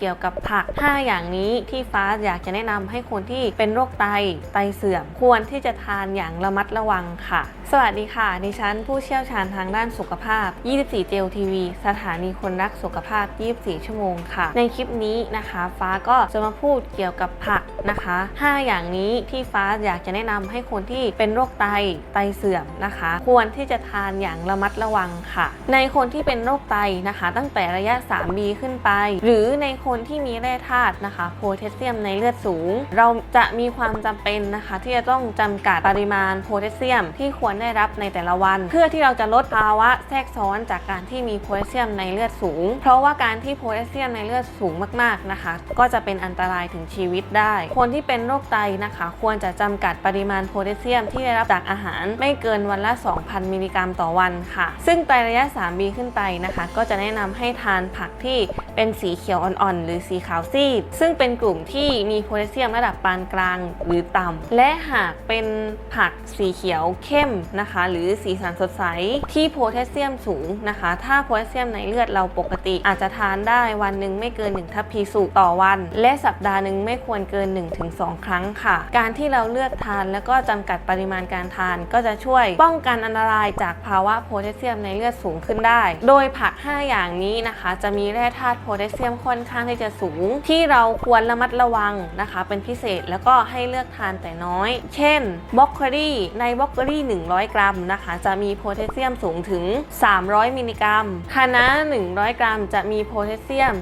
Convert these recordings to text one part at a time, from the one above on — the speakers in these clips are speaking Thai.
เกี่ยวกับผัก 5 อย่างนี้ที่ฟ้าอยากจะแนะนำให้คนที่เป็นโรคไตไตเสื่อมควรที่จะทานอย่างระมัดระวังค่ะ สวัสดีค่ะ ดิฉันผู้เชี่ยวชาญทางด้านสุขภาพ 24เจลทีวีสถานีคนรักสุขภาพ 24 ชั่วโมงค่ะ ในคลิปนี้นะคะ ฟ้าก็จะมาพูดเกี่ยวกับผักนะคะ 5 อย่างนี้ที่ฟ้าอยากจะแนะนำให้คนที่เป็นโรคไตไตเสื่อมนะคะ ควรที่จะทานอย่างระมัดระวังค่ะ ในคนที่เป็นโรคไตนะคะ ตั้งแต่ระยะ 3B ขึ้นไป หรือในคนนที่มีแร่ธาตุนะคะโพแทสเซียมในเลือดสูง เราจะมีความจำเป็นนะคะ ที่จะต้องจำกัดปริมาณโพแทสเซียม ที่ควรได้รับในแต่ละวัน เพื่อที่เราจะลดภาวะแทรกซ้อนจากการที่มีโพแทสเซียมในเลือดสูง เพราะว่าการที่โพแทสเซียมในเลือดสูงมากๆนะคะ ก็จะเป็นอันตรายถึงชีวิตได้ คนที่เป็นโรคไตนะคะ ควรจะจำกัดปริมาณโพแทสเซียมที่ได้รับจากอาหาร ไม่เกินวันละ 2,000 มิลลิกรัมต่อวันค่ะ ซึ่งไตระยะ 3B ขึ้นไปนะคะ ก็จะแนะนำให้ทานผักที่เป็นสีเขียวอ่อนๆหรือสีขาวซีด ซึ่งเป็นกลุ่มที่มีโพแทสเซียมระดับปานกลางหรือต่ำและหากเป็นผักสีเขียวเข้มนะคะ หรือสีสันสดใสที่โพแทสเซียมสูงนะคะ ถ้าโพแทสเซียมในเลือดเราปกติ อาจจะทานได้วันหนึ่งไม่เกิน 1 ทัพพีสุต่อวัน และสัปดาห์หนึ่งไม่ควรเกิน 1-2 ครั้งค่ะ การที่เราเลือกทานแล้วก็จำกัดปริมาณการทานก็จะช่วยป้องกันอันตรายจากภาวะโพแทสเซียมในเลือดสูงขึ้นได้ โดยผัก 5 อย่างนี้นะคะ จะมีแร่ธาตุโพแทสเซียมค่อนข้างที่จะสูง ที่เราควรระมัดระวังนะคะ เป็นพิเศษแล้วก็ให้เลือกทานแต่น้อย เช่นบล็อกโคลีในบล็อกโคลี100 กรัมนะคะ จะมีโพแทสเซียมสูงถึง 300 มิลลิกรัมคะน้า100 กรัม จะมีโพแทสเซียม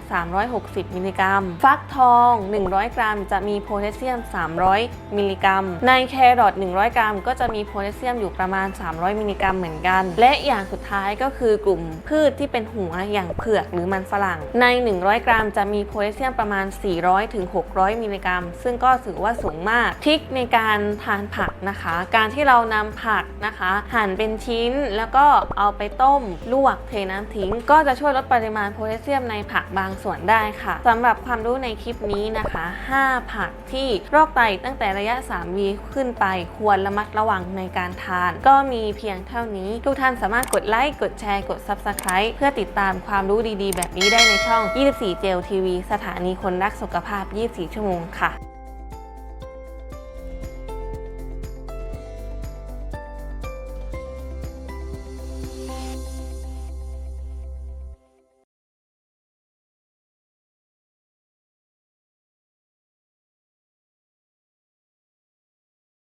360 มิลลิกรัม ฟักทอง 100 กรัม จะมีโพแทสเซียม 300 มิลลิกรัม ในแครอท100 กรัม ก็จะมีโพแทสเซียมอยู่ประมาณ 300 มิลลิกรัมเหมือนกัน และอย่างสุดท้ายก็คือกลุ่มพืชที่เป็นหัวอย่างเผือกหรือมันฝรั่ง ใน 100 กรัมจะมีโพแทสเซียมประมาณ 400ถึง600 มิลลิกรัม ซึ่งก็ถือว่าสูงมากทริคในการทานผักนะคะ การที่เรานำผักนะคะ หั่นเป็นชิ้นแล้วก็เอาไปต้มลวกเทน้ำทิ้ง ก็จะช่วยลดปริมาณโพแทสเซียมในผักบางส่วนได้ค่ะสำหรับความรู้ในคลิปนี้นะคะ 5 ผักที่โรคไตตั้งแต่ระยะ 3 วีขึ้นไปควรระมัดระวังในการทาน ก็มีเพียงเท่านี้ ทุกท่านสามารถกดไลค์กดแชร์กด Subscribe เพื่อติดตามความรู้ดีๆ แบบนี้ได้ในช่อง 24 เจลทีวีสถานีคนรักสุขภาพ 24 ชั่วโมงค่ะ